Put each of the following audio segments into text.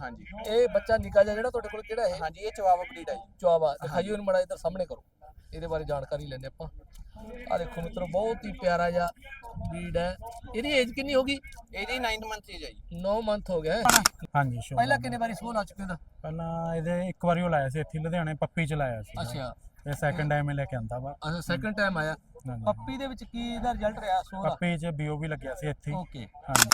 ਹਾਂਜੀ। ਇਹ ਬੱਚਾ ਨਿੱਕਾ ਜਿਹਾ ਜਿਹੜਾ ਤੁਹਾਡੇ ਕੋਲ ਕਿਹੜਾ ਹੈ ਹਾਂਜੀ ਇਹ ਚਵਾਵਾ ਬਰੀਡ ਹੈ ਜੀ। ਚੁਆਵਾ ਦਿਖਾਈਓ ਇਹਨੂੰ ਮੜਾ ਇੱਧਰ ਸਾਹਮਣੇ ਕਰੋ। ਇਹਦੇ ਬਾਰੇ ਜਾਣਕਾਰੀ ਲੈਣੇ ਆਪਾਂ। ਆ ਦੇਖੋ ਮਿੱਤਰੋ ਬਹੁਤ ਹੀ ਪਿਆਰਾ ਜਿਹਾ ਬਰੀਡ ਹੈ। ਇਹਦੀ ਏਜ ਕਿੰਨੀ ਹੋਗੀ ਇਹਦੀ 9 ਮੰਥ ਏਜ ਹੈ ਜੀ। 9 ਮੰਥ ਹੋ ਗਿਆ। ਹੈ। ਹਾਂਜੀ ਸ਼ੋ ਪਹਿਲਾਂ ਕਿੰਨੇ ਵਾਰੀ ਸੋਲ ਆ ਚੁੱਕੇ ਦਾ ਪਹਿਲਾਂ ਇਹਦੇ ਇੱਕ ਵਾਰੀ ਉਹ ਲਾਇਆ ਸੀ ਇੱਥੇ ਲੁਧਿਆਣੇ ਪੱਪੀ ਚ ਲਾਇਆ ਸੀ। ਅੱਛਾ। ਇਹ ਸੈਕੰਡ ਟਾਈਮ ਇਹ ਲੈ ਕੇ ਆਂਦਾ ਵਾ। ਅੱਛਾ ਸੈਕੰਡ ਟਾਈਮ ਆਇਆ। ਪੱਪੀ ਦੇ ਵਿੱਚ ਕੀ ਇਹਦਾ ਰਿਜ਼ਲਟ ਰਿਹਾ ਸੋਲ ਦਾ? ਪੱਪੀ ਚ ਬੀਓ ਵੀ ਲੱਗਿਆ ਸੀ ਇੱਥੇ। ਹੀ। ਓਕੇ ਹਾਂਜੀ।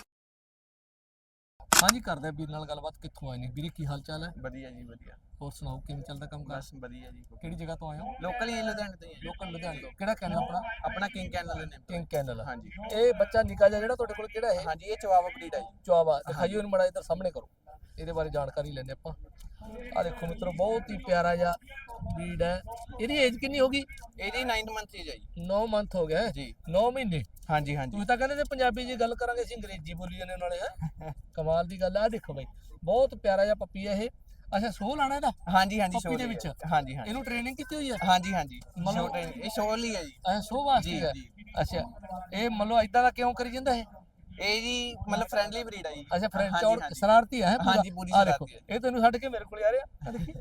ਹਾਂਜੀ ਕਰਦੇ ਆ ਵੀਰ ਨਾਲ ਗੱਲਬਾਤ ਕਿੱਥੋਂ ਆਏ ਨੇ? ਵੀਰੇ ਕੀ ਹਾਲ ਚਾਲ ਹੈ? ਵਧੀਆ ਜੀ ਵਧੀਆ। ਹੋਰ ਸੁਣਾਓ ਕਿਵੇਂ ਚੱਲਦਾ ਕੰਮ ਕਾਰ ਬਸ ਵਧੀਆ ਜੀ। ਕਿਹੜੀ ਜਗ੍ਹਾ ਤੋਂ ਆਏ ਹੋ? ਲੋਕਲ ਹੀ ਲੁਧਿਆਣੇ ਤੋਂ ਹੀ ਹੈ ਲੋਕਲ ਲੁਧਿਆਣੇ ਤੋਂ। ਕਿਹੜਾ ਕੈਨਲ ਆਪਣਾ? ਆਪਣਾ ਕਿੰਗ ਕੈਨਲ ਨੇ। ਕਿੰਗ ਕੈਨਲ ਹਾਂਜੀ। ਇਹ ਬੱਚਾ ਨਿੱਕਾ ਜਿਹਾ ਜਿਹੜਾ ਤੁਹਾਡੇ ਕੋਲ ਕਿਹੜਾ ਹੈ ਹਾਂਜੀ ਇਹ ਚਵਾਵਾ ਬਰੀਡ ਹੈ ਜੀ। ਚੁਆਵਾ ਦਿਖਾਈਓ ਇਹਨੂੰ ਮੜਾ ਇੱਧਰ ਸਾਹਮਣੇ ਕਰੋ। ਇਹਦੇ ਬਾਰੇ ਜਾਣਕਾਰੀ ਲੈਣੇ ਆਪਾਂ। ਆ ਦੇਖੋ ਮਿੱਤਰੋ ਬਹੁਤ ਹੀ ਪਿਆਰਾ ਜਿਹਾ ਬਰੀਡ ਹੈ। ਇਹਦੀ ਏਜ ਕਿੰਨੀ ਹੋਗੀ ਇਹਦੀ 9 ਮੰਥ ਏਜ ਹੈ ਜੀ। 9 ਮੰਥ ਹੋ ਗਿਆ ਜੀ। 9 ਮਹੀਨੇ। ਹਾਂਜੀ ਹਾਂਜੀ। ਤੁਸੀਂ ਤਾਂ ਕਹਿੰਦੇ ਤੇ ਪੰਜਾਬੀ ਜੀ ਗੱਲ ਕਰਾਂਗੇ ਅਸੀਂ ਅੰਗਰੇਜ਼ੀ ਬੋਲੀ ਜਾਂਦੇ ਨਾਲੇ ਹੈ। ਕਮਾਲ ਦੀ ਗੱਲ ਆ ਦੇਖੋ ਬਾਈ ਬਹੁਤ ਪਿਆਰਾ ਜਿਹਾ ਪੱਪੀ ਹੈ ਇਹ। ਅੱਛਾ ਸੋਹ ਲਾਣਾ ਇਹਦਾ? ਹਾਂਜੀ ਹਾਂਜੀ show ਦੇ ਵਿੱਚ? ਹਾਂਜੀ ਹਾਂਜੀ। ਇਹਨੂੰ ਟ੍ਰੇਨਿੰਗ ਕੀਤੀ ਹੋਈ ਹੈ ਹਾਂਜੀ ਹਾਂਜੀ। ਮਤਲਬ- ਇਹ ਸ਼ੋਰ ਲਈ ਹੈ ਜੀ। ਅੱਛਾ ਸੋਹ ਵਾਸਤੇ ਜੀ ਹੈ ਜੀ ਅੱਛਾ ਇਹ ਮੰਨ ਲਓ ਇਦਾਂ ਦਾ ਕਿਉਂ ਕਰੀ ਜਾਂਦਾ ਇਹ? ਇਹ ਜੀ ਮਤਲਬ ਫ੍ਰੈਂਡਲੀ ਬਰੀਡ ਹੈ ਜੀ। ਅੱਛਾ ਔਰ ਹਾਂਜੀ। ਸ਼ਰਾਰਤੀ ਹੈ? ਹਾਂਜੀ, ਪੂਰੀ ਸ਼ਰਾਰਤੀ ਇਹ ਤੈਨੂੰ ਛੱਡ ਕੇ ਮੇਰੇ ਕੋਲ ਆ ਰਿਹਾ ਦੇਖੀ।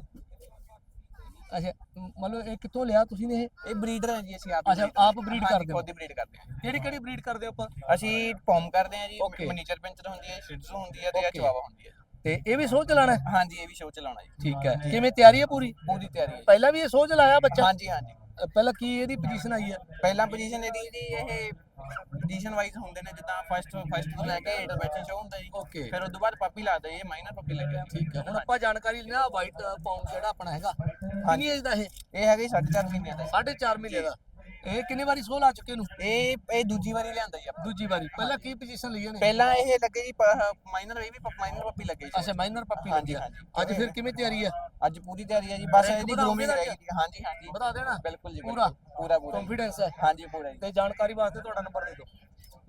ਅੱਛਾ ਮੰਨ ਲਓ ਇਹ ਕਿੱਥੋਂ ਲਿਆ ਤੁਸੀਂ ਨੇ ਇਹ? ਇਹ ਬਰੀਡਰ ਹੈ ਜੀ ਅਸੀਂ ਆਪ ਅੱਛਾ, ਆਪ breed ਹਾਂਜੀ, ਕਰਦੇ ਹੋ? ਖੁਦ ਹੀ ਬਰੀਡ ਕਰਦੇ ਹਾਂ। ਕਿਹੜੀ ਕਿਹੜੀ ਬਰੀਡ ਕਰਦੇ ਹੋ ਆਪਾਂ? ਅਸੀਂ ਪੌਮ ਕਰਦੇ ਹਾਂ ਜੀ. ਮਨੀਚਰ ਪਿੰਚਰ ਹੁੰਦੀ ਹੈ ਸ਼ਿਟਜ਼ੂ ਹੁੰਦੀ ਹੈ ਤੇ ਇਹ Okay. ਚਵਾਵਾ ਹੁੰਦੀ ਹੈ। ਤੇ ਇਹ ਵੀ ਸੋਹ ਚਲਾਣਾ ਹੈ? ਹਾਂਜੀ ਇਹ ਵੀ ਸ਼ੋਅ ਚਲਾਉਣਾ ਜੀ। ਠੀਕ ਹੈ। ਕਿਵੇਂ ਤਿਆਰੀ ਹੈ ਪੂਰੀ? ਪੂਰੀ ਤਿਆਰੀ ਹੈ। ਪਹਿਲਾਂ ਵੀ ਇਹ ਸੋਹ ਚਲਾਇਆ ਬੱਚਾ? ਹਾਂਜੀ ਹਾਂਜੀ। ਪਹਿਲਾਂ ਕੀ ਇਹਦੀ ਪੋਜੀਸ਼ਨ ਆਈ ਹੈ ਪਹਿਲਾ ਪੋਜੀਸ਼ਨ ਇਹਦੀ ਜੀ ਇਹ ਪੋਜੀਸ਼ਨ ਵਾਈਜ਼ ਹੁੰਦੇ ਨੇ ਜਿੱਦਾਂ ਫਸਟ ਫਸਟ ਤੋਂ ਲੈ ਕੇ ਏਟ ਬੈਚਨ ਸ਼ੋ ਹੁੰਦਾ ਜੀ। ਓਕੇ ਫਿਰ ਉਸ ਤੋਂ ਬਾਅਦ ਪਾਪੀ ਲਾਦਾ ਇਹ ਮਾਈਨਰ ਪਾਪੀ ਲੱਗਿਆ ਠੀਕ ਹੈ ਹੁਣ ਆਪਾਂ ਜਾਣਕਾਰੀ ਲੈਣਾ ਵਾਈਟ ਪੌਂਡ ਜਿਹੜਾ ਆਪਣਾ ਹੈਗਾ ਕਿੰਨੀ ਏਜ ਦਾ ਇਹ? ਇਹ ਹੈਗਾ ਜੀ 4.5 ਮਹੀਨਿਆਂ ਦਾ 4.5 ਮਹੀਨੇ ਦਾ। ਇਹ ਕਿੰਨੇ ਵਾਰੀ ਸੋਹ ਲਾ ਚੁੱਕੇ ਨੂੰ ਇਹ ਇਹ ਦੂਜੀ ਵਾਰੀ ਲਿਆਂਦਾ ਜੀ ਆਪਾਂ। ਦੂਜੀ ਵਾਰੀ। ਪਹਿਲਾਂ ਕੀ ਪੋਜੀਸ਼ਨ ਲਈ ਇਹਨੇ? ਪਹਿਲਾਂ ਇਹ ਲੱਗੇ ਜੀ ਮਾਈਨਰ ਇਹ ਵੀ ਮਾਈਨਰ ਪਾਪੀ ਲੱਗੇ ਜੀ। ਅੱਛਾ ਮਾਈਨਰ ਪੱਪੀ ਹਾਂਜੀ, ਆ। ਅੱਜ ਫਿਰ ਕਿਵੇਂ ਤਿਆਰੀ ਹੈ ਅੱਜ ਪੂਰੀ ਤਿਆਰੀ ਹੈ ਜੀ ਬਸ ਇਹਦੀ ਗਰੂਮਿੰਗ ਰਹਿ? ਗਈ ਹਾਂਜੀ ਹਾਂਜੀ। ਬਤਾ ਦੇਣਾ? ਬਿਲਕੁਲ ਜੀ ਪੂਰਾ? ਪੂਰਾ ਪੂਰਾ। ਕੰਫੀਡੈਂਸ ਹੈ ਹਾਂਜੀ ਪੂਰਾ ਜੀ। ਤੇ ਜਾਣਕਾਰੀ ਵਾਸਤੇ ਤੁਹਾਡਾ ਨੰਬਰ ਦੇ ਦਿਓ।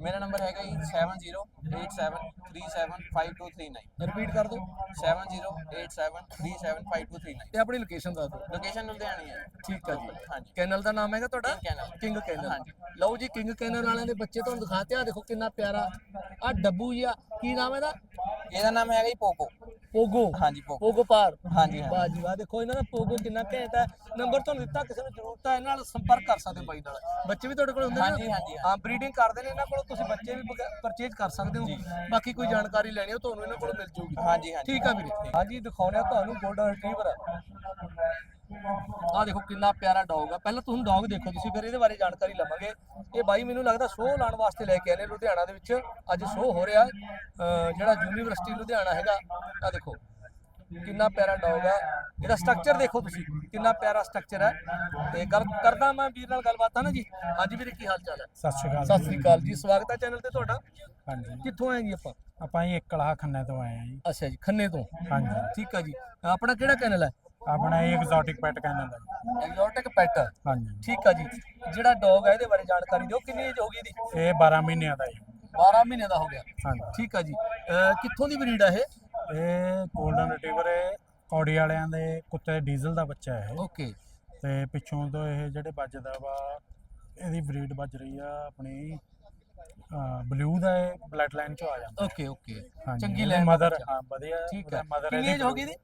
ਮੇਰਾ ਨੰਬਰ ਹੈਗਾ ਜੀ 7087375239 ਰਿਪੀਟ ਕਰ ਦਿਓ। 7087375239 ਤੇ ਆਪਣੀ ਲੋਕੇਸ਼ਨ ਦੱਸ ਦਿਓ। ਲੋਕੇਸ਼ਨ ਲੁਧਿਆਣੀ ਹੈ ਠੀਕ ਹੈ ਜੀ। ਹਾਂਜੀ। ਕੈਨਲ ਦਾ ਨਾਮ ਹੈਗਾ ਤੁਹਾਡਾ। ਕਿੰਗ ਕੈਨਲ ਹਾਂਜੀ। ਲਓ ਜੀ ਕਿੰਗ ਕੈਨਲ ਵਾਲਿਆਂ ਦੇ ਬੱਚੇ ਤੁਹਾਨੂੰ ਦਿਖਾਤੇ ਆ। ਦੇਖੋ ਕਿੰਨਾ ਪਿਆਰਾ ਆ ਡੱਬੂ ਜਿਹਾ। ਕੀ ਨਾਮ ਹੈ ਇਹਦਾ? ਇਹਦਾ ਨਾਮ ਹੈਗਾ ਜੀ ਪੋਕੋ। ਪੋਗੋ। ਹਾਂਜੀ ਪੋਗੋ ਪਾਰ। ਹਾਂਜੀ ਹਾਂ ਵਾਹ ਜੀ ਵਾਹ। ਦੇਖੋ ਇਹਨਾਂ ਦਾ ਪੋਗੋ ਕਿੰਨਾ ਘੈਂਟ ਹੈ। ਨੰਬਰ ਤੁਹਾਨੂੰ ਦਿੱਤਾ ਕਿਸੇ ਨੂੰ ਜ਼ਰੂਰਤ ਹੈ ਇਹਨਾਂ ਨਾਲ ਸੰਪਰਕ ਕਰ ਸਕਦੇ ਹੋ ਬਾਈ ਨਾਲ। ਬੱਚੇ ਵੀ ਤੁਹਾਡੇ ਕੋਲ ਹੁੰਦੇ ਨੇ ਹਾਂਜੀ, ਹਾਂਜੀ, ਹਾਂ ਬਰੀਡਿੰਗ ਕਰਦੇ ਨੇ ਇਹਨਾਂ ਕੋਲੋਂ। ਤੁਸੀਂ ਬੱਚੇ ਵੀ ਪਰਚੇਜ ਕਰ ਸਕਦੇ ਹੋ। ਬਾਕੀ ਕੋਈ ਜਾਣਕਾਰੀ ਲੈਣੀ ਹੋ ਤੁਹਾਨੂੰ ਇਹਨਾਂ ਕੋਲੋਂ ਮਿਲ ਜੂਗੀ। ਹਾਂਜੀ ਹਾਂਜੀ। ਠੀਕ ਆ ਵੀਰੇ। ਹਾਂਜੀ ਦਿਖਾਉਣੇ ਤੁਹਾਨੂੰ ਗੋਲਡਨ ਰਿਟਰੀਵਰ ਆ ਦੇਖੋ ਕਿੰਨਾ ਪਿਆਰਾ ਡੌਗ ਆ। ਪਹਿਲਾਂ ਤੁਸੀਂ ਡੌਗ ਦੇਖੋ ਤੁਸੀਂ ਫਿਰ ਇਹਦੇ ਬਾਰੇ ਜਾਣਕਾਰੀ ਲਵਾਂਗੇ। ਇਹ ਬਾਈ ਮੈਨੂੰ ਲੱਗਦਾ ਸ਼ੋਅ ਲਾਉਣ ਵਾਸਤੇ ਲੈ ਕੇ ਆਏ ਨੇ ਲੁਧਿਆਣਾ ਦੇ ਵਿੱਚ। ਅੱਜ ਸ਼ੋਅ ਹੋ ਰਿਹਾ ਜਿਹੜਾ ਯੂਨੀਵਰਸਿਟੀ ਲੁਧਿਆਣਾ ਹੈਗਾ। ਆ ਦੇਖੋ। ਕਿੰਨਾ ਪਿਆਰਾ ਡੌਗ ਆ। ਇਹਦਾ ਸਟਰਕਚਰ ਦੇਖੋ ਤੁਸੀਂ ਕਿੰਨਾ ਪਿਆਰਾ ਸਟਰਕਚਰ ਹੈ ਤੇ ਗੱਲ ਕਰਦਾ ਮੈਂ ਵੀਰ ਨਾਲ ਗੱਲਬਾਤ ਆ ਨਾ ਜੀ। ਹਾਂਜੀ ਵੀਰੇ ਕੀ ਹਾਲ ਚਾਲ ਹੈ ਸਤਿ ਸ਼੍ਰੀ ਅਕਾਲ ਸਤਿ ਸ੍ਰੀ ਅਕਾਲ ਜੀ ਸਵਾਗਤ ਹੈ ਚੈਨਲ ਤੇ ਤੁਹਾਡਾ। ਹਾਂਜੀ। ਕਿੱਥੋਂ ਆਏ ਜੀ ਆਪਾਂ? ਆਪਾਂ ਜੀ ਇੱਕ ਕਲਾਹ ਖੰਨੇ ਤੋਂ ਆਏ ਆ ਜੀ। ਅੱਛਾ ਜੀ ਖੰਨੇ ਤੋਂ? ਹਾਂਜੀ। ਠੀਕ ਆ ਜੀ। ਆਪਣਾ ਕਿਹੜਾ ਚੈਨਲ ਹੈ ਆਪਣਾ ਇਹ ਐਗਜ਼ੋਟਿਕ ਪੈਟ ਕਹਿੰਦਾ ਦਾ ਐਗਜ਼ੋਟਿਕ ਪੈਟ ਹਾਂਜੀ। ਠੀਕ ਆ ਜੀ। ਜਿਹੜਾ ਡੌਗ ਹੈ ਇਹਦੇ ਬਾਰੇ ਜਾਣਕਾਰੀ ਦਿਓ। ਕਿੰਨੀ ਏਜ ਹੋ ਗਈ ਇਹਦੀ? ਇਹ 12 ਮਹੀਨਿਆਂ ਦਾ ਜੀ। 12 ਮਹੀਨੇ ਦਾ ਹੋ ਗਿਆ। ਹਾਂਜੀ। ਠੀਕ ਆ ਜੀ। ਕਿੱਥੋਂ ਦੀ ਬਰੀਡ ਆ ਇਹ? ਇਹ 골ਡਨ ਰਿਟਰੀਵਰ ਹੈ। ਕੌੜੀ ਵਾਲਿਆਂ ਦੇ ਕੁੱਤੇ ਡੀਜ਼ਲ ਦਾ ਬੱਚਾ ਹੈ ਇਹ। ਓਕੇ ਤੇ ਪਿੱਛੋਂ ਤੋਂ ਇਹ ਜਿਹੜੇ ਵੱਜਦਾ ਵਾ ਇਹਦੀ ਬਰੀਡ ਵੱਜ ਰਹੀ ਆ ਆਪਣੀ ਬਲੂ ਦਾ ਇਹ ਬਲੱਡ ਲਾਈਨ ਚੋਂ ਆ ਜਾਂਦਾ। ਓਕੇ ਓਕੇ ਹਾਂਜੀ ਚੰਗੀ ਇਹਦੀ ਮਦਰ ਹਾਂ ਵਧੀਆ ਠੀਕ ਹੈ ਮਦਰ ਕਿੰਨੀ ਏਜ ਹੋ ਗਈ ਇਹਦੀ?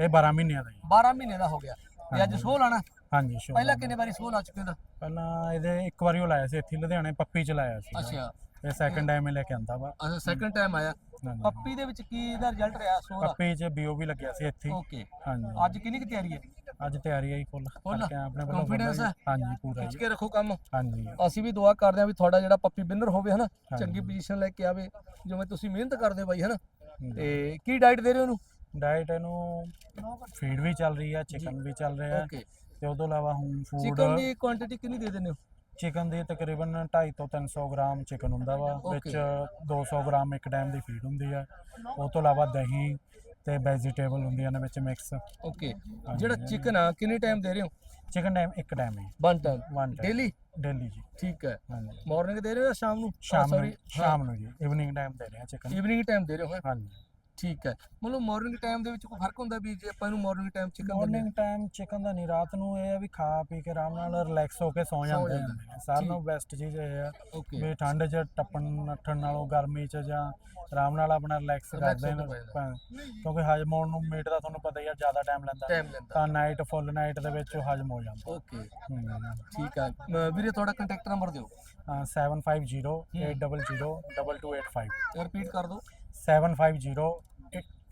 ਇਹ 12 ਮਹੀਨਿਆਂ ਦਾ। ਜੀ 12 ਮਹੀਨੇ ਦਾ ਹੋ ਗਿਆ। ਤੇ ਅੱਜ ਸੋਹ ਲਾਣਾ ਹਾਂਜੀ ਸ਼ੋ ਪਹਿਲਾਂ ਕਿੰਨੇ ਵਾਰੀ ਸੋਹ ਲਾ ਚੁੱਕੇ ਦਾ ਪਹਿਲਾਂ ਇਹਦੇ ਇੱਕ ਵਾਰੀ ਉਹ ਲਾਇਆ ਸੀ ਇੱਥੇ ਲੁਧਿਆਣੇ ਪੱਪੀ ਚ ਲਾਇਆ ਸੀ। ਅੱਛਾ। ਇਹ ਸੈਕੰਡ ਟਾਈਮ ਇਹ ਲੈ ਕੇ ਆਂਦਾ ਵਾ। ਅੱਛਾ ਸੈਕੰਡ ਟਾਈਮ ਆਇਆ। ਹਾਂਜੀ। ਪੱਪੀ ਦੇ ਵਿੱਚ ਕੀ ਇਹਦਾ ਰਿਜ਼ਲਟ ਰਿਹਾ ਦਾ ਪੱਪੀ ਚ ਬੀਓ ਵੀ ਲੱਗਿਆ ਸੀ ਇੱਥੇ ਹੀ। ਓਕੇ ਹਾਂਜੀ ਅੱਜ ਕਿੰਨੀ ਕੁ ਤਿਆਰੀ ਹੈ? ਅੱਜ ਤਿਆਰੀ ਆਈ ਫੁੱਲ Full? ਆਪਣੇ ਵੱਲੋਂ Confidence full ਹੈ? ਹਾਂਜੀ ਪੂਰਾ ਖਿੱਚ ਜੀ। ਕੇ ਰੱਖੋ ਕੰਮ। ਹਾਂਜੀ। ਅਸੀਂ ਵੀ ਦੁਆ ਕਰਦੇ ਹਾਂ ਵੀ ਤੁਹਾਡਾ ਜਿਹੜਾ ਪੱਪੀ ਵਿਨਰ ਹੋਵੇ ਹਨਾ ਹਾਂਜੀ। ਚੰਗੀ ਪੋਜੀਸ਼ਨ ਲੈ ਕੇ ਆਵੇ। ਜਿਵੇਂ ਤੁਸੀਂ ਮਿਹਨਤ ਕਰਦੇ ਹੋ ਬਾਈ ਹਨਾ। ਹਮ। ਤੇ ਕੀ ਡਾਈਟ ਦੇ ਰਹੇ ਹੋ ਉਹਨੂੰ ਡਾਈਟ ਇਹਨੂੰ ਫੀਡ ਵੀ ਚੱਲ ਰਹੀ ਆ ਚਿਕਨ ਵੀ ਚੱਲ ਰਿਹਾ। ਓਕੇ ਤੇ ਉਹ ਤੋਂ ਇਲਾਵਾ ਹੁਣ ਫੂਡ ਚਿਕਨ ਦੀ ਕੁਆਂਟੀਟੀ ਕਿੰਨੀ ਦੇ ਦਿੰਦੇ ਹੋ? ਚਿਕਨ ਦੀ ਤਕਰੀਬਨ 250 ਤੋਂ 300 ਗ੍ਰਾਮ ਚਿਕਨ ਹੁੰਦਾ ਵਾ ਵਿੱਚ 200 ਗ੍ਰਾਮ ਇੱਕ ਟਾਈਮ ਦੀ ਫੀਡ ਹੁੰਦੀ ਆ। ਉਹ ਤੋਂ ਇਲਾਵਾ ਦਹੀਂ ਤੇ ਵੈਜੀਟੇਬਲ ਹੁੰਦੀਆਂ ਨੇ ਵਿੱਚ ਮਿਕਸ ਓਕੇ ਜਿਹੜਾ ਚਿਕਨ ਆ ਕਿੰਨੇ ਟਾਈਮ ਦੇ ਰਹੇ ਹੋ? ਚਿਕਨ ਟਾਈਮ ਇੱਕ ਟਾਈਮ ਹੈ। ਵਨ ਟਾਈਮ ਡੇਲੀ ਡੇਲੀ ਜੀ। ਠੀਕ ਹੈ। ਮਾਰਨਿੰਗ ਦੇ ਰਹੇ ਹੋ ਜਾਂ ਸ਼ਾਮ ਨੂੰ? ਸ਼ਾਮ ਨੂੰ ਸੌਰੀ ਸ਼ਾਮ ਨੂੰ ਜੀ। ਇਵਨਿੰਗ ਟਾਈਮ ਦੇ ਰਹੇ ਆ ਚਿਕਨ ਈਵਨਿੰਗ ਟਾਈਮ ਦੇ ਰਹੇ ਹੋ ਹੈਂ? ਹਾਂਜੀ। ਠੀਕ ਹੈ। ਮਤਲਬ ਮਾਰਨਿੰਗ ਟਾਈਮ ਦੇ ਵਿੱਚ ਕੋਈ ਫ਼ਰਕ ਹੁੰਦਾ ਵੀ ਜੇ ਆਪਾਂ ਇਹਨੂੰ ਮਾਰਨਿੰਗ ਟਾਈਮ ਚਿਕਨ ਦਿੰਦੇ ਮਾਰਨਿੰਗ ਟਾਈਮ ਚਿਕਨ ਦਾ ਨਹੀਂ ਰਾਤ ਨੂੰ ਇਹ ਆ ਵੀ ਖਾ ਪੀ ਕੇ ਆਰਾਮ ਨਾਲ ਰਿਲੈਕਸ ਹੋ ਕੇ ਸੌ ਜਾਂਦੇ ਨੇ। ਸਾਰਿਆਂ ਨਾਲੋਂ ਬੈਸਟ ਚੀਜ਼ ਇਹ ਆ ਵੀ ਠੰਡ 'ਚ ਟੱਪਣ ਨੱਠਣ ਨਾਲੋਂ ਗਰਮੀ 'ਚ ਜਾਂ ਆਰਾਮ ਨਾਲ ਆਪਣਾ ਰਿਲੈਕਸ ਕਰਦੇ ਨੇ ਕਿਉਂਕਿ ਹਜਮ ਹੋਣ ਨੂੰ ਮੀਟ ਦਾ ਤੁਹਾਨੂੰ ਪਤਾ ਹੀ ਆ ਜ਼ਿਆਦਾ ਟਾਈਮ ਲੈਂਦਾ। ਤਾਂ ਨਾਈਟ ਫੁੱਲ ਨਾਈਟ ਦੇ ਵਿੱਚ ਹਜਮ ਹੋ ਜਾਂਦਾ। ਓਕੇ ਠੀਕ ਅ, ਵੀਰੇ ਤੁਹਾਡਾ ਕੰਟੈਕਟ ਨੰਬਰ ਦਿਓ। ਅਹ 750800 2285 ਰਿਪੀਟ ਕਰ ਦਿਓ। 750800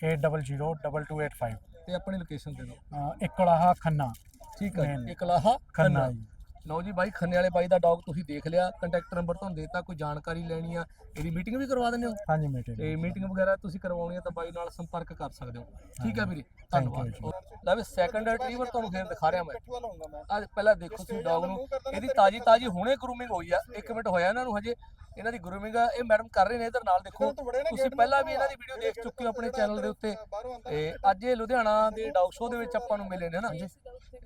2285 ਤੇ ਆਪਣੀ ਲੋਕੇਸ਼ਨ ਦੇ ਦਿਓ। ਅਹ ਇਕਲਾਹਾ ਖੰਨਾ। ਠੀਕ ਹੈ. ਜੀ। ਇੱਕ ਖੰਨਾ। ਖੰਨਾ ਜੀ। ਲਓ ਜੀ ਬਾਈ ਖੰਨੇ ਵਾਲੇ ਬਾਈ ਦਾ ਡੌਗ ਤੁਸੀਂ ਦੇਖ ਲਿਆ ਕੰਟੈਕਟ ਨੰਬਰ ਤੁਹਾਨੂੰ ਦੇਤਾ ਕੋਈ ਜਾਣਕਾਰੀ ਲੈਣੀ ਆ ਇਹਦੀ ਮੀਟਿੰਗ ਵੀ ਕਰਵਾ ਦਿੰਦੇ ਹੋ? ਹਾਂਜੀ ਮੀਟਿੰਗ ਤੇ ਮੀਟਿੰਗ ਵਗੈਰਾ ਤੁਸੀਂ ਕਰਵਾਉਣੀ ਹੈ ਤਾਂ ਬਾਈ ਨਾਲ ਸੰਪਰਕ ਕਰ ਸਕਦੇ ਹੋ। ਠੀਕ ਹੈ ਵੀਰੇ ਧੰਨਵਾਦ। ਲੈ ਵੀ ਸੈਕੰਡ ਰਿਟਰੀਵਰ ਤੁਹਾਨੂੰ ਫੇਰ ਦਿਖਾ ਰਿਹਾ ਮੈਂ। ਅੱਜ ਪਹਿਲਾਂ ਦੇਖੋ ਤੁਸੀਂ ਡੌਗ ਨੂੰ ਇਹਦੀ ਤਾਜੀ ਤਾਜੀ ਹੁਣੇ ਗਰੂਮਿੰਗ ਹੋਈ ਆ। 1 ਮਿੰਟ ਹੋਇਆ ਇਹਨਾਂ ਨੂੰ ਹਜੇ ਇਹਨਾਂ ਦੀ ਗਰੂਮਿੰਗ ਆ ਇਹ ਮੈਡਮ ਕਰ ਰਹੇ ਨੇ ਇਧਰ ਨਾਲ ਦੇਖੋ। ਤੁਸੀਂ ਪਹਿਲਾਂ ਵੀ ਇਹਨਾਂ ਦੀ ਵੀਡੀਓ ਦੇਖ ਚੁੱਕੇ ਹੋ ਆਪਣੇ ਚੈਨਲ ਦੇ ਉੱਤੇ। ਤੇ ਅੱਜ ਇਹ ਲੁਧਿਆਣਾ ਦੇ ਡੌਗ ਸ਼ੋਅ ਦੇ ਵਿੱਚ ਆਪਾਂ ਨੂੰ ਮਿਲੇ ਨੇ ਨਾ। ਇਹ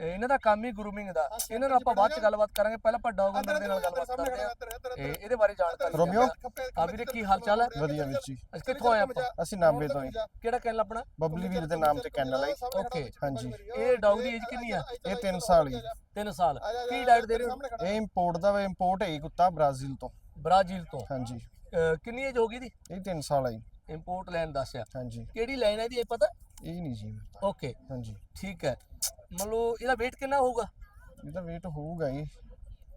ਇਹਨਾਂ ਦਾ ਕੰਮ ਹੀ ਗਰੂਮਿੰਗ ਦਾ। ਇਹਨਾਂ ਨਾਲ ਆਪਾਂ ਬਾਅਦ ਚ ਗੱਲਬਾਤ ਕਰਾਂਗੇ ਪਹਿਲਾਂ ਆਪਾਂ ਡੌਗ ਓਨਰ ਦੇ ਨਾਲ ਗੱਲਬਾਤ ਕਰਦੇ ਹਾਂ ਤੇ ਇਹਦੇ ਬਾਰੇ ਜਾਣਕਾਰੀ ਰੋਮੀਓ? ਆ ਵੀਰੇ ਕੀ ਹਾਲ ਚਾਲ ਹੈ? ਵਧੀਆ ਵੀਰ ਜੀ। ਅਸੀਂ ਕਿੱਥੋਂ ਆਏ ਆਪਾਂ? ਅਸੀਂ ਨਾਬੇ ਤੋਂ ਹੀ ਕਿਹੜਾ ਕੈਨਲ ਆਪਣਾ? ਬਬਲੀ ਵੀਰ ਦੇ ਨਾਮ ਤੇ ਕੈਨਲ ਆਈ ਓਕੇ ਹਾਂਜੀ। ਇਹ ਡੌਗ ਦੀ ਏਜ ਕਿੰਨੀ ਆ? ਇਹ 3 ਸਾਲ ਹੀ। 3 ਸਾਲ। ਕੀ ਡਾਈਟ ਦੇ ਰਹੇ ਹੋ? ਇਹ ਇੰਪੋਰਟ ਦਾ ਇੰਪੋਰਟ ਹੈ ਕੁੱਤਾ ਬ੍ਰਾਜ਼ੀਲ ਤੋਂ। ਬ੍ਰਾਜ਼ੀਲ ਤੋਂ। ਹਾਂਜੀ। ਕਿੰਨੀ ਏਜ ਹੋ ਗਈ ਦੀ ਇਹ 3 ਸਾਲ ਆਈ ਇੰਪੋਰਟ ਲਾਈਨ ਦੱਸਿਆ। ਹਾਂਜੀ। ਕਿਹੜੀ ਲਾਈਨ ਹੈ ਦੀ ਇਹ ਪਤਾ? ਇਹ ਨਹੀਂ ਜੀ ਓਕੇ ਹਾਂਜੀ। ਠੀਕ ਹੈ। ਮੰਨ ਲਓ ਇਹਦਾ weight ਕਿੰਨਾ ਹੋਊਗਾ? ਇਹਦਾ weight ਹੋਊਗਾ ਜੀ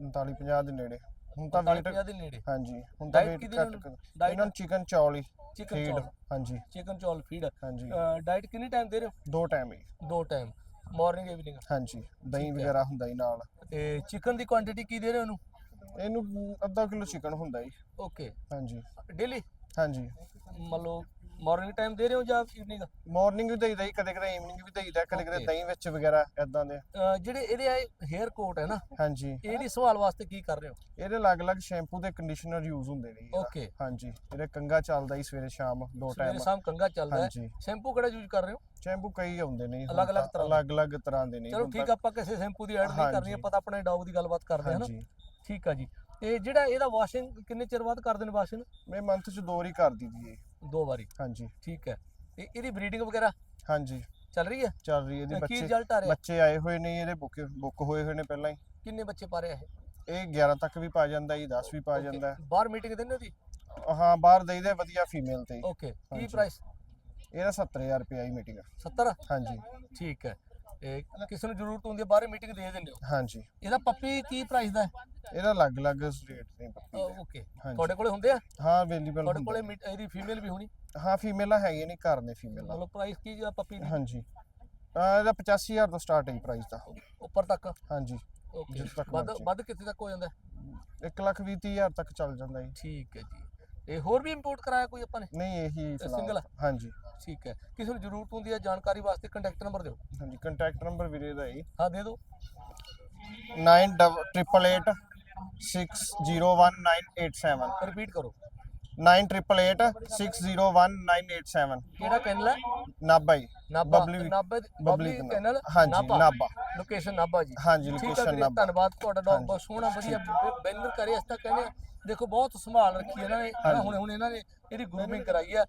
39 50 ਦੇ ਨੇੜੇ। ਹੁਣ ਤਾਂ 45 weight ਦੇ ਨੇੜੇ। ਹਾਂਜੀ ਹੁਣ ਤਾਂ weight ਘੱਟ? ਕਰ-? ਇਹਨਾਂ ਨੂੰ ਚਿਕਨ ਚੌਲ ਹੀ ਚਿਕਨ ਚੌਲ ਹਾਂਜੀ। ਚਿਕਨ ਚੌਲ ਫੀਡ ਹਾਂਜੀ। ਡਾਈਟ ਕਿੰਨੀ ਟਾਈਮ ਦੇ ਰਹੇ ਦੋ ਟਾਈਮ ਹੀ। ਹੋ ਦੋ ਟਾਈਮ ਮਾਰਨਿੰਗ ਈਵਨਿੰਗ ਹਾਂਜੀ ਦਹੀਂ ਹੈ। ਵਗੈਰਾ ਹੁੰਦਾ ਜੀ ਨਾਲ। ਤੇ ਚਿਕਨ ਦੀ ਕੁਆਂਟੀਟੀ ਕੀ ਦੇ ਰਹੇ ਹੋ ਇਹਨੂੰ ਇਹਨੂੰ ਅੱਧਾ ਕਿਲੋ ਚਿਕਨ ਹੁੰਦਾ ਜੀ ਓਕੇ ਹਾਂਜੀ। ਡੇਲੀ ਹਾਂਜੀ। ਮੰਨ ਲਓ ਮਾਰਨਿੰਗ ਟਾਈਮ ਦੇ ਰਹੇ ਹੋ ਜਾਂ ਈਵਨਿੰਗ ਮਾਰਨਿੰਗ ਵੀ ਦਈਦਾ ਜੀ ਕਦੇ ਕਦੇ ਈਵਨਿੰਗ ਵੀ ਦਈਦਾ ਕਦੇ ਕਦੇ. ਦਹੀਂ ਵਿੱਚ ਵਗੈਰਾ ਇਦਾਂ ਦੇ। ਜਿਹੜੇ ਇਹਦੇ ਆਏ ਹੇਅਰ ਕੋਟ ਹੈ ਨਾ ਹਾਂਜੀ। ਇਹਦੀ ਸੰਭਾਲ ਵਾਸਤੇ ਕੀ ਕਰ ਰਹੇ ਹੋ? ਇਹਦੇ ਅਲੱਗ-ਅਲੱਗ ਸ਼ੈਂਪੂ ਤੇ ਕੰਡੀਸ਼ਨਰ ਯੂਜ਼ ਹੁੰਦੇ ਨੇ। ਓਕੇ ਹਾਂਜੀ ਇਹਦੇ ਕੰਗਾ ਚੱਲਦਾ ਹੀ ਸਵੇਰੇ ਸ਼ਾਮ ਦੋ ਸਵੇਰੇ ਟਾਈਮ ਸ਼ਾਮ ਕੰਗਾ ਚੱਲਦਾ ਹੈ। ਹਾਂਜੀ। ਸ਼ੈਂਪੂ ਕਿਹੜਾ ਯੂਜ਼ ਕਰ ਰਹੇ ਹੋ? ਸ਼ੈਂਪੂ ਕਈ ਆਉਂਦੇ ਨੇ ਅਲੱਗ-ਅਲੱਗ ਤਰ੍ਹਾਂ ਦੇ। ਅਲੱਗ-ਅਲੱਗ ਤਰ੍ਹਾਂ ਦੇ ਨੇ ਚਲੋ ਠੀਕ ਆਪਾਂ ਕਿਸੇ ਸ਼ੈਂਪੂ ਦੀ ਐਡ ਨਹੀਂ ਕਰਨੀ। ਆਪਾਂ ਤਾਂ ਆਪਣੇ ਡੌਗ ਦੀ ਗੱਲਬਾਤ ਕਰਦੇ ਹਾਂ ਨਾ। ਠੀਕ ਆ ਜੀ। ਤੇ ਜਿਹੜਾ ਇਹਦਾ ਵਾਸ਼ਿੰਗ ਕਿੰਨੇ ਚਿਰ ਬਾਅਦ ਕਰਦੇ ਨੇ ਵਾਸ਼ਿੰਗ ਮੈਂ ਮੰਥ ਚ ਦੋ ਵਾਰੀ ਕਰ ਦਿੱਤੀ ਹੈ ਦੋ ਵਾਰੀ। ਹਾਂਜੀ। ਠੀਕ ਹੈ। ਤੇ ਇਹਦੀ ਬਰੀਡਿੰਗ ਵਗੈਰਾ ਹਾਂਜੀ। ਚੱਲ ਰਹੀ ਹੈ? ਚੱਲ ਰਹੀ ਹੈ ਇਹਦੀ ਕੀ ਬੱਚੇ ਰਿਜ਼ਲਟ ਆ ਰਿਹਾ? ਬੱਚੇ ਆਏ ਹੋਏ ਨੇ ਇਹਦੇ ਬੁੱਕ ਬੁੱਕ ਹੋਏ ਹੋਏ ਨੇ ਪਹਿਲਾਂ ਹੀ। ਕਿੰਨੇ ਬੱਚੇ ਪਾ ਰਿਹਾ ਇਹ? ਇਹ 11 ਤੱਕ ਵੀ ਪਾ ਜਾਂਦਾ ਜੀ 10 ਵੀ ਪਾ Okay, ਜਾਂਦਾ। ਬਾਹਰ ਮੀਟਿੰਗ ਦਿੰਦੇ ਉਹਦੀ ਹਾਂ ਬਾਹਰ ਦੇਈਦੇ ਵਧੀਆ ਫੀਮੇਲ ਤੇ। ਓਕੇ ਕੀ ਹਾਂਜੀ। ਪ੍ਰਾਈਸ ਇਹਦਾ 70000 ਰੁਪਏ ਆਈ ਮੀਟਿੰਗ 70 ਹਾਂਜੀ। ਠੀਕ ਹੈ। ਤੇ ਕਿਸੇ ਨੂੰ ਜ਼ਰੂਰਤ ਹੁੰਦੀ ਹੈ ਬਾਹਰ ਮੀਟਿੰਗ ਦੇ ਦਿੰਦੇ ਹੋ। ਹਾਂਜੀ। ਇਹਦਾ ਪੱਪੀ ਕੀ ਪ੍ਰਾਈਸ ਦਾ ਹੈ? ਇਹਦਾ ਅਲੱਗ-ਅਲੱਗ ਰੇਟ ਨੇ ਪੱਪੀ ਦੇ। ਓਕੇ ਹਾਂਜੀ। ਤੁਹਾਡੇ ਕੋਲੇ ਹੁੰਦੇ ਆ? ਹਾਂ ਅਵੇਲੇਬਲ ਤੁਹਾਡੇ ਕੋਲੇ ਮੀਟ- ਇਹਦੀ ਫੀਮੇਲ ਵੀ ਹੋਣੀ? ਹਾਂ ਫੀਮੇਲਾਂ ਹੈਗੀਆਂ ਨੇ ਘਰ ਨੇ ਫੀਮੇਲਾਂ ਮਤਲਬ ਪ੍ਰਾਈਸ ਕੀ ਆ ਪੱਪੀ ਦੀ? ਹਾਂਜੀ। ਅਹ ਇਹਦਾ 85000 ਤੋਂ ਸਟਾਰਟ ਹੈ ਪ੍ਰਾਈਸ ਦਾ। ਉੱਪਰ ਤੱਕ? ਹਾਂਜੀ। ਓਕੇ ਜਿਸ ਤੱਕ ਵੱਧ ਮਰਜ਼ੀ। ਵੱਧ ਕਿੱਥੇ ਤੱਕ ਹੋ ਜਾਂਦਾ? ਹੈ? 1 ਲੱਖ ਵੀਹ ਤੀਹ ਹਜ਼ਾਰ ਤੱਕ ਚੱਲ ਜਾਂਦਾ ਜੀ। ਠੀਕ ਹੈ ਜੀ। ਤੇ ਹੋਰ ਵੀ ਇੰਪੋਰਟ ਕਰਾਇਆ ਕੋਈ ਆਪਾਂ ਨੇ? ਨਹੀਂ ਇਹੀ single ਫਿਲਹਾਲ। ਆ? ਹਾਂਜੀ। ਠੀਕ ਹੈ। ਕਿਸੇ ਨੂੰ ਜ਼ਰੂਰਤ ਹੁੰਦੀ ਹੈ ਜਾਣਕਾਰੀ ਵਾਸਤੇ ਕੰਟੈਕਟ ਨੰਬਰ ਦਿਓ। ਹਾਂਜੀ ਕੰਟੈਕਟ ਨੰਬਰ ਵੀਰੇ ਦਾ ਹੈ ਹਾਂ ਦੇ ਦਿਓ। 9888 601987 ਰਿਪੀਟ ਕਰੋ। 9888 601987 ਕਿਹੜਾ ਕੈਨਲ ਹੈ ਨਾਭਾ ਜੀ ਨਾਭਾ ਬਬਲੀ ਨਾਭਾ ਬਬਲੀ ਕੈਨਲ। ਹਾਂਜੀ ਨਾਭਾ ਲੋਕੇਸ਼ਨ ਨਾਭਾ ਜੀ ਹਾਂਜੀ ਲੋਕੇਸ਼ਨ ਨਾਭਾ ਧੰਨਵਾਦ ਤੁਹਾਡਾ ਡੌਗ ਬਹੁਤ ਸੋਹਣਾ ਵਧੀਆ ਬੈਨਰ ਕਰੇ ਇਸ ਤਾਂ ਕਹਿੰਦੇ ਦੇਖੋ ਬਹੁਤ ਸੰਭਾਲ ਰੱਖੀ ਇਹਨਾਂ ਨੇ ਹੁਣ ਹੁਣ ਇਹਨਾਂ ਨੇ ਇਹਦੀ ਗਰੂਮਿੰਗ ਕਰਾਈ ਹੈ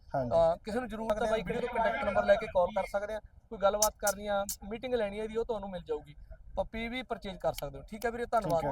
ਕਿਸੇ ਨੂੰ ਜ਼ਰੂਰਤ ਹੈ ਬਾਈ ਕਿਹੜੇ ਤੋਂ ਕੰਟੈਕਟ ਨੰਬਰ ਲੈ ਕੇ ਕਾਲ ਕਰ ਸਕਦੇ ਆ ਕੋਈ ਗੱਲਬਾਤ ਕਰਨੀ ਆ ਮੀਟਿੰਗ ਲੈਣੀ ਹੈ ਦੀ ਉਹ ਤੁਹਾਨੂੰ ਮਿਲ ਜਾਊਗੀ ਪੱਪੀ ਵੀ ਪਰਚੇਜ ਕਰ ਸਕਦੇ ਹੋ ਠੀਕ ਹੈ ਵੀਰੇ ਧੰਨਵਾਦ